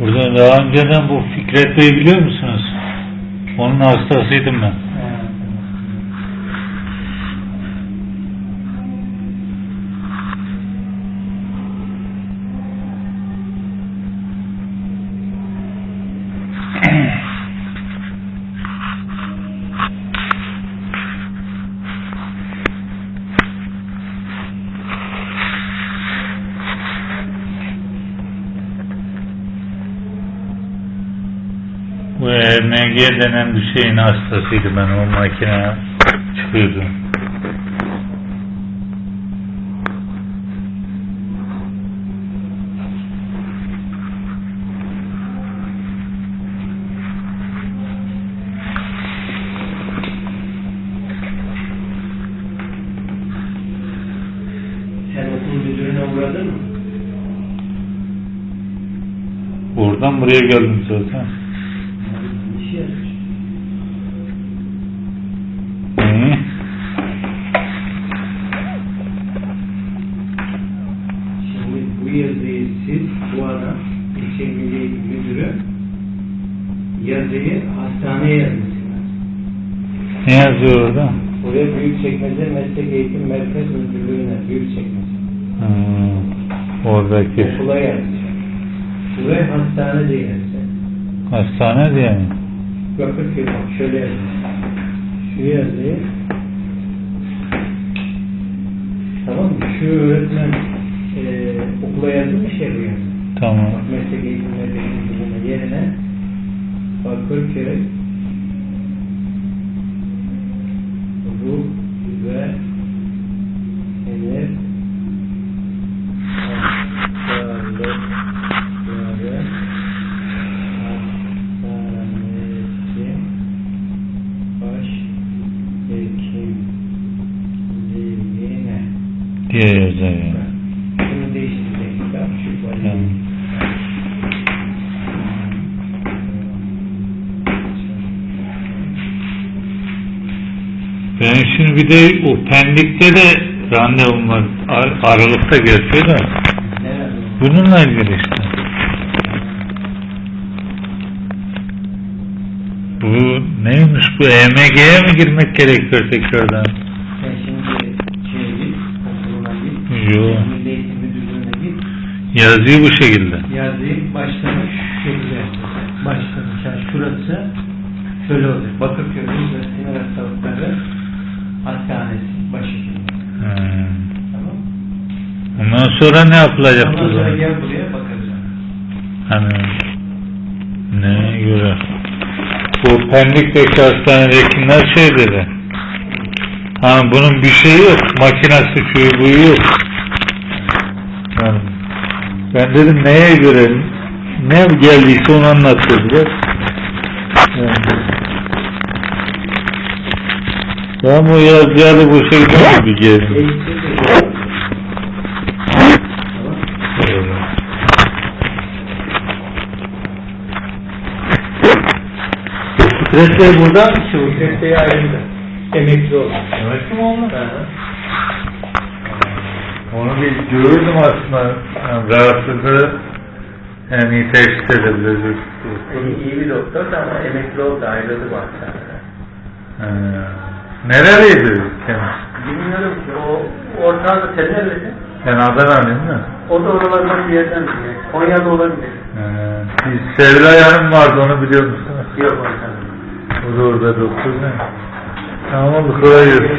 Burada daha önceden bu Fikret Bey biliyor musunuz? Onun hastasıydım ben. Bu EMG denen bir şeyin hastasıydı ben o makine çıkıyordu. Buradan buraya geldim zaten. Yazıyı siz, bu adam, ilçe milli müdürü yazıyı hastaneye yazmışsınız. Ne yazıyor orada? Buraya Büyükçekmece Meslek Eğitim Merkez Müdürlüğü'ne Büyükçekmece. Hı, oradaki Okula yazmış. Buraya hastane diye yazmış. hastane diye mi? Bakırköy bak şöyle yazmış. Şu yazıyı Tamam mı? Şu öğretmen okula yazılmış ya bu yazı. Tamam. Bak meslek eğitim merkezinin yerine Bakırköy ruh ve hekimliğine Diye yazıyor. yani. Ben şimdi bir de o Pendik'te de randevum var. Ar- Aralıkta geçiyor da. Bununla ilgili işte. Bu neymiş bu EMG'ye mi girmek gerekiyor tekrardan? Sen şimdi şeye git, okuluna git, Yo. Milli Eğitim Müdürlüğü'ne git, Yazıyı bu şekilde. yazıyı başlamış şöyle başlamış. Yani şurası şöyle olacak. Bakırköy Sinir Hastalıkları Hastanesi başhekimi. Hmm. Tamam. Ondan sonra ne yapılacak Ondan sonra zaman? gel buraya bakacağım. Hani neye göre? Bu Pendik'teki hastanedekiler şey dedi. Ha bunun bir şeyi yok. Makinası şu bu yok. Yani ben dedim neye göre ne geldiyse onu anlatıyordular. Yani. Tamam o yazacağı bu şekilde. Tamam. Fikret Bey burada? Şevket Bey ayrıldı. Emekli oldu. Emekli mi hı. Onu bir görürdüm aslında. Yani rahatsızlığı iyi teşhis edebilecek. İyi, iyi bir doktor ama emekli oldu. Ayrıldı bu hastaneden. Nereliydi kendisi? Bilmiyorum ki o ortağında sen neredesin? Ben Adana'lıyım da. O da oralardan bir yerden biliyor. Konya'da olabilir. Ee, bir Sevilay Hanım vardı onu biliyor musunuz? Yok ortada. O da orada doktor ne? Tamam oldu kolay gelsin.